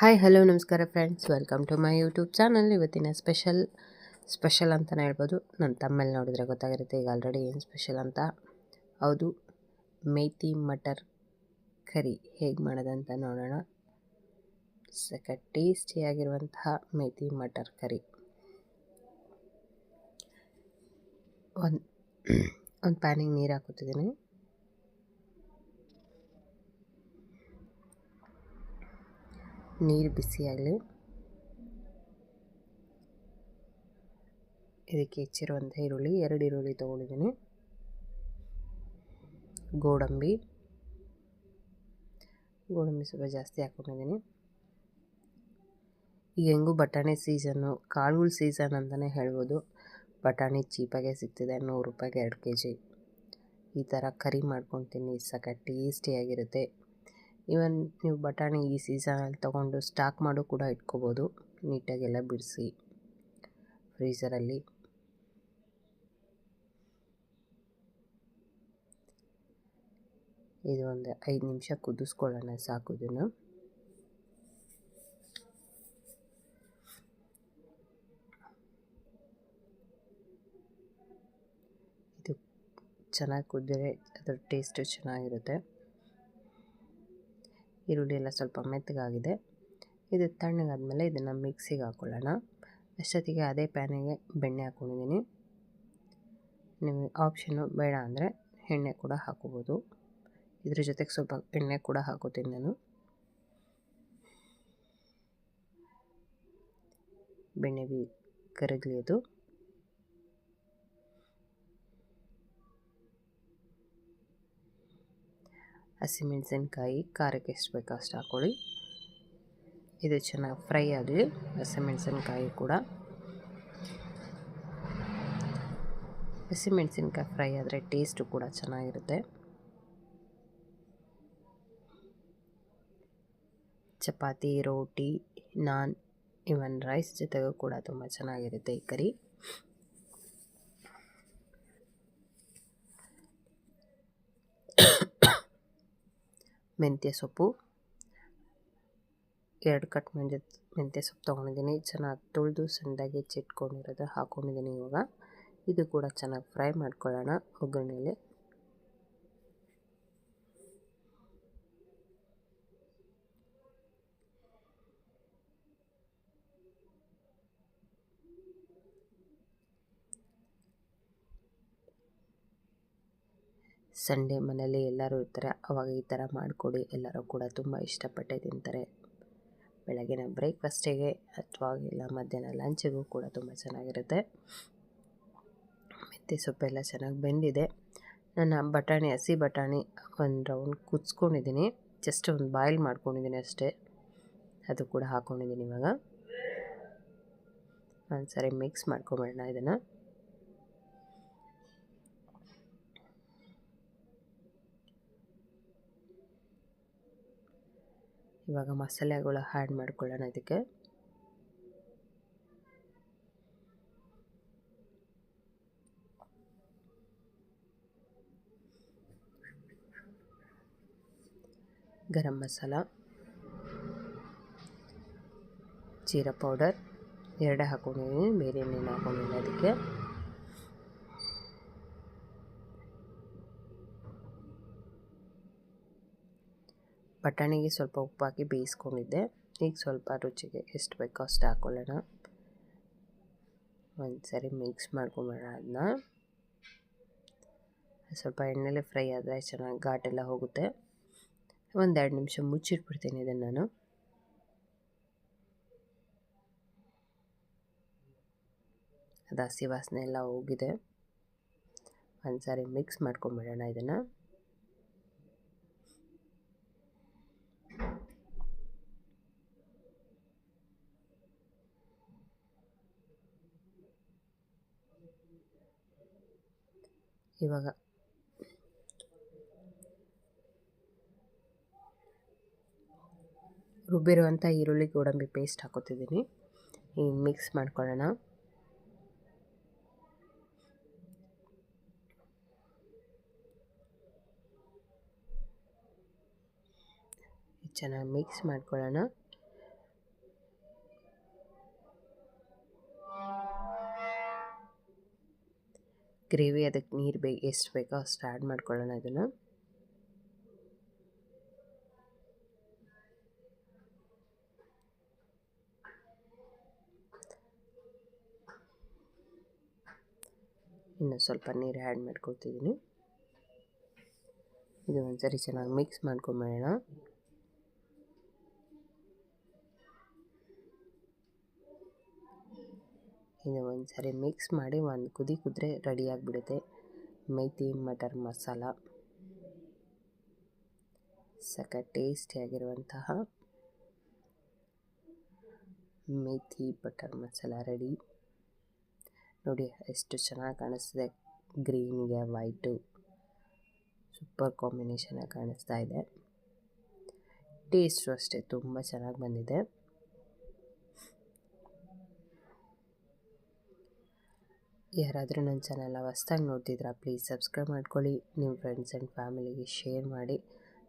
Hi hello ನಮಸ್ಕಾರ friends welcome to my YouTube channel ಇವತ್ತಿನ special special ಅಂತಲೇ ಹೇಳ್ಬೋದು. ನನ್ನ ತಮ್ಮಲ್ಲಿ ನೋಡಿದರೆ ಗೊತ್ತಾಗಿರುತ್ತೆ. ಈಗ ಆಲ್ರೆಡಿ ಏನು ಸ್ಪೆಷಲ್ ಅಂತ. ಹೌದು, ಮೇತಿ ಮಟರ್ ಕರಿ ಹೇಗೆ ಮಾಡೋದಂತ ನೋಡೋಣ. ಸಕ ಟೇಸ್ಟಿಯಾಗಿರುವಂತಹ ಮೇಥಿ ಮಟರ್ ಕರಿ. ಒಂದು ಒಂದು ಪ್ಯಾನಿಗೆ ನೀರು ಹಾಕೋತಿದ್ದೀನಿ ನೀರು ಬಿಸಿಯಾಗಲಿ. ಇದಕ್ಕೆ ಹೆಚ್ಚಿರುವಂಥ ಈರುಳ್ಳಿ, ಎರಡು ಈರುಳ್ಳಿ ತೊಗೊಂಡಿದ್ದೀನಿ. ಗೋಡಂಬಿ. ಗೋಡಂಬಿ ಸ್ವಲ್ಪ ಜಾಸ್ತಿ ಹಾಕ್ಕೊಂಡಿದ್ದೀನಿ ಈಗ ಹೆಂಗೂ ಬಟಾಣಿ ಸೀಸನ್ನು, ಕಾಳುಗಳ ಸೀಸನ್ ಅಂತಲೇ ಹೇಳ್ಬೋದು. ಬಟಾಣಿ ಚೀಪಾಗೆ ಸಿಗ್ತಿದೆ, ನೂರು ರೂಪಾಯಿಗೆ ಎರಡು ಕೆ ಜಿ ಈ ಥರ ಕರಿ ಮಾಡ್ಕೊತೀನಿ ಸಕ ಟೇಸ್ಟಿಯಾಗಿರುತ್ತೆ. ಇವನ್ ನೀವು ಬಟಾಣಿ ಈ ಸೀಸನಲ್ಲಿ ತೊಗೊಂಡು ಸ್ಟಾಕ್ ಮಾಡು ಕೂಡ ಇಟ್ಕೋಬೋದು. ನೀಟಾಗೆಲ್ಲ ಬಿಡಿಸಿ ಫ್ರೀಸರಲ್ಲಿ ಇದು ಒಂದು ಐದು ನಿಮಿಷ ಕುದಿಸ್ಕೊಳ್ಳೋಣ ಸಾಕು ಇದನ್ನು. ಇದು ಚೆನ್ನಾಗಿ ಕುದ್ದರೆ ಅದರ ಟೇಸ್ಟು ಚೆನ್ನಾಗಿರುತ್ತೆ. ಈರುಳ್ಳಿ ಎಲ್ಲ ಸ್ವಲ್ಪ ಮೆತ್ತಗಾಗಿದೆ. ಇದು ತಣ್ಣಗಾದಮೇಲೆ ಇದನ್ನು ಮಿಕ್ಸಿಗೆ ಹಾಕ್ಕೊಳ್ಳೋಣ ಅಷ್ಟೊತ್ತಿಗೆ ಅದೇ ಪ್ಯಾನಿಗೆ ಬೆಣ್ಣೆ ಹಾಕ್ಕೊಂಡಿದ್ದೀನಿ ನಿಮಗೆ ಆಪ್ಷನ್ನು ಬೇಡ ಅಂದರೆ ಎಣ್ಣೆ ಕೂಡ ಹಾಕೋಬೋದು. ಇದ್ರ ಜೊತೆಗೆ ಸ್ವಲ್ಪ ಎಣ್ಣೆ ಕೂಡ ಹಾಕೋತೀನಿ ನಾನು. ಬೆಣ್ಣೆ ಬಿ ಕರಗಲಿ ಅದು. ಹಸಿಮೆಣಸಿನ್ಕಾಯಿ ಖಾರಕ್ಕೆ ಎಷ್ಟು ಬೇಕೋ ಅಷ್ಟು ಹಾಕ್ಕೊಳ್ಳಿ. ಇದು ಚೆನ್ನಾಗಿ ಫ್ರೈ ಆಗಲಿ ಹಸಿಮೆಣಸಿನ್ಕಾಯಿ ಕೂಡ. ಹಸಿಮೆಣಸಿನ್ಕಾಯಿ ಫ್ರೈ ಆದರೆ ಟೇಸ್ಟು ಕೂಡ ಚೆನ್ನಾಗಿರುತ್ತೆ. ಚಪಾತಿ, ರೋಟಿ, ನಾನ್ ಇವನ್ ರೈಸ್ ಜೊತೆಗೂ ಕೂಡ ತುಂಬ ಚೆನ್ನಾಗಿರುತ್ತೆ ಈ ಕರಿ. ಮೆಂತ್ಯ ಸೊಪ್ಪು. ಎರಡು ಕಟ್ ಮೆಂತ್ಯ ಮೆಂತ್ಯ ಸೊಪ್ಪು ತೊಗೊಂಡಿದ್ದೀನಿ. ಚೆನ್ನಾಗಿ ತೊಳೆದು ಸಣ್ಣದಾಗಿ ಹೆಚ್ಚಿಟ್ಕೊಂಡಿರೋದು ಹಾಕ್ಕೊಂಡಿದ್ದೀನಿ ಇವಾಗ. ಇದು ಕೂಡ ಚೆನ್ನಾಗಿ ಫ್ರೈ ಮಾಡ್ಕೊಳ್ಳೋಣ. ಒಗ್ಗರಣೆಯಲ್ಲಿ ಸಂಡೇ ಮನೇಲಿ ಎಲ್ಲರೂ ಇರ್ತಾರೆ. ಅವಾಗ ಈ ಥರ ಮಾಡಿಕೊಡಿ. ಎಲ್ಲರೂ ಕೂಡ ತುಂಬ ಇಷ್ಟಪಟ್ಟೆ ತಿಂತಾರೆ. ಬೆಳಗಿನ ಬ್ರೇಕ್ಫಾಸ್ಟಿಗೆ ಅಥವಾ ಇಲ್ಲ ಮಧ್ಯಾಹ್ನ ಲಂಚಿಗೂ ಕೂಡ ತುಂಬ ಚೆನ್ನಾಗಿರುತ್ತೆ. ಮೆಂತ್ಯ ಸೊಪ್ಪೆಲ್ಲ ಚೆನ್ನಾಗಿ ಬೆಂದಿದೆ. ನಾನು ಬಟಾಣಿ, ಹಸಿ ಬಟಾಣಿ ಒಂದು ರೌಂಡ್ ಕುದಿಸ್ಕೊಂಡಿದ್ದೀನಿ. ಜಸ್ಟ್ ಒಂದು ಬಾಯ್ಲ್ ಮಾಡ್ಕೊಂಡಿದ್ದೀನಿ ಅಷ್ಟೇ. ಅದು ಕೂಡ ಹಾಕ್ಕೊಂಡಿದ್ದೀನಿ ಇವಾಗ. ಒಂದು ಸರಿ ಮಿಕ್ಸ್ ಮಾಡ್ಕೊಬೇಡ ಇದನ್ನು. ಇವಾಗ ಮಸಾಲೆಗಳು ಹ್ಯಾಡ್ ಮಾಡ್ಕೊಳ್ಳೋಣ ಇದಕ್ಕೆ. ಗರಂ ಮಸಾಲ, ಜೀರಾ ಪೌಡರ್, ಎರಡೇ ಹಾಕೊಂಡಿದ್ದೀನಿ ಬೇರೆ ಏನೇನು ಹಾಕೊಂಡಿಲ್ಲ ಅದಕ್ಕೆ. ಬಟಾಣಿಗೆ ಸ್ವಲ್ಪ ಉಪ್ಪು ಹಾಕಿ ಬೇಯಿಸ್ಕೊಂಡಿದ್ದೆ. ಈಗ ಸ್ವಲ್ಪ ರುಚಿಗೆ ಎಷ್ಟು ಬೇಕೋ ಅಷ್ಟು ಹಾಕೊಳ್ಳೋಣ. ಒಂದು ಸರಿ ಮಿಕ್ಸ್ ಮಾಡ್ಕೊಂಬೋಣ ಅದನ್ನ ಸ್ವಲ್ಪ ಎಣ್ಣೆಲೆ ಫ್ರೈ ಆದರೆ ಚೆನ್ನಾಗಿ ಘಾಟೆಲ್ಲ ಹೋಗುತ್ತೆ. ಒಂದೆರಡು ನಿಮಿಷ ಮುಚ್ಚಿಟ್ಬಿಡ್ತೀನಿ ಇದನ್ನು ನಾನು. ಅದು ಹಸಿ ವಾಸನೆ ಎಲ್ಲ ಹೋಗಿದೆ. ಒಂದು ಸಾರಿ ಮಿಕ್ಸ್ ಮಾಡ್ಕೊಂಬಿಡೋಣ ಇದನ್ನು. ಇವಾಗ. ರುಬ್ಬಿರುವಂಥ ಈರುಳ್ಳಿ ಗೋಡಂಬಿ ಪೇಸ್ಟ್ ಹಾಕೋತಿದ್ದೀನಿ. ಈ ಮಿಕ್ಸ್ ಮಾಡ್ಕೊಳ್ಳೋಣ. ಚೆನ್ನಾಗಿ ಮಿಕ್ಸ್ ಮಾಡ್ಕೊಳ್ಳೋಣ. ಗ್ರೇವಿ ಅದಕ್ಕೆ ನೀರು ಬೇಕು ಎಷ್ಟು ಬೇಕೋ ಅಷ್ಟು ಆ್ಯಡ್ ಮಾಡ್ಕೊಳ್ಳೋಣ ಅದನ್ನು ಇನ್ನು ಸ್ವಲ್ಪ ನೀರು ಆ್ಯಡ್ ಮಾಡ್ಕೊಳ್ತಿದ್ದೀನಿ. ಇದು ಒಂದ್ಸರಿ ಚೆನ್ನಾಗಿ ಮಿಕ್ಸ್ ಮಾಡ್ಕೊಂಬೇಡ ಇದು ಒಂದು ಸಾರಿ ಮಿಕ್ಸ್ ಮಾಡಿ ಒಂದು ಕುದಿ ಕುದ್ರೆ ರೆಡಿ ಆಗಿಬಿಡುತ್ತೆ. ಮೇಥಿ ಮಟರ್ ಮಸಾಲ. ಸಕ ಟೇಸ್ಟಿಯಾಗಿರುವಂತಹ ಮೇಥಿ ಬಟರ್ ಮಸಾಲ ರೆಡಿ ನೋಡಿ, ಎಷ್ಟು ಚೆನ್ನಾಗಿ ಕಾಣಿಸ್ತಿದೆ. ಗ್ರೀನ್ಗೆ ವೈಟು ಸೂಪರ್ ಕಾಂಬಿನೇಷನಾಗಿ ಕಾಣಿಸ್ತಾ ಇದೆ. ಟೇಸ್ಟು ಅಷ್ಟೇ, ತುಂಬ ಚೆನ್ನಾಗಿ ಬಂದಿದೆ. ಯಾರಾದರೂ ನನ್ನ ಚಾನಲ್ನ ಹೊಸ್ದಾಗಿ ನೋಡ್ತಿದ್ರೆ ಪ್ಲೀಸ್ ಸಬ್ಸ್ಕ್ರೈಬ್ ಮಾಡ್ಕೊಳ್ಳಿ. ನಿಮ್ಮ ಫ್ರೆಂಡ್ಸ್ ಆ್ಯಂಡ್ ಫ್ಯಾಮಿಲಿಗೆ ಶೇರ್ ಮಾಡಿ.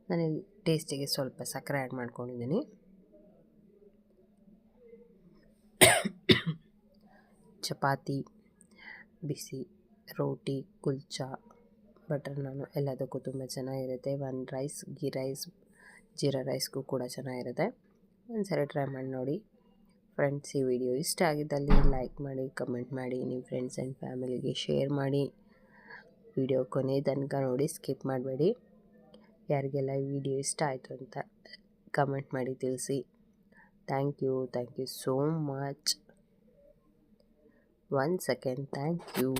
ನಾನು ಟೇಸ್ಟಿಗೆ ಸ್ವಲ್ಪ ಸಕ್ಕರೆ ಆ್ಯಡ್ ಮಾಡ್ಕೊಂಡಿದ್ದೀನಿ. ಚಪಾತಿ, ಬಿಸಿ, ರೋಟಿ, ಕುಲ್ಚಾ ಬಟರ್ ನಾನು ಎಲ್ಲದಕ್ಕೂ ತುಂಬ ಚೆನ್ನಾಗಿರುತ್ತೆ. One rice ghee rice jeera ರೈಸ್ಗೂ ಕೂಡ ಚೆನ್ನಾಗಿರುತ್ತೆ. ಒಂದು ಸರಿ ಟ್ರೈ ಮಾಡಿ ನೋಡಿ. ಫ್ರೆಂಡ್ಸ್ ಈ ವಿಡಿಯೋ ಇಷ್ಟ ಆಗಿದ್ದಲ್ಲಿ ಲೈಕ್ ಮಾಡಿ ಕಮೆಂಟ್ ಮಾಡಿ ನಿಮ್ಮ ಫ್ರೆಂಡ್ಸ್ ಆ್ಯಂಡ್ ಫ್ಯಾಮಿಲಿಗೆ ಶೇರ್ ಮಾಡಿ. ವಿಡಿಯೋ ಕೊನೆ ತನಕ ನೋಡಿ ಸ್ಕಿಪ್ ಮಾಡಬೇಡಿ. ಯಾರಿಗೆಲ್ಲ ಈ ವಿಡಿಯೋ ಇಷ್ಟ ಆಯಿತು ಅಂತ ಕಮೆಂಟ್ ಮಾಡಿ ತಿಳಿಸಿ. Thank you thank you so much one second thank you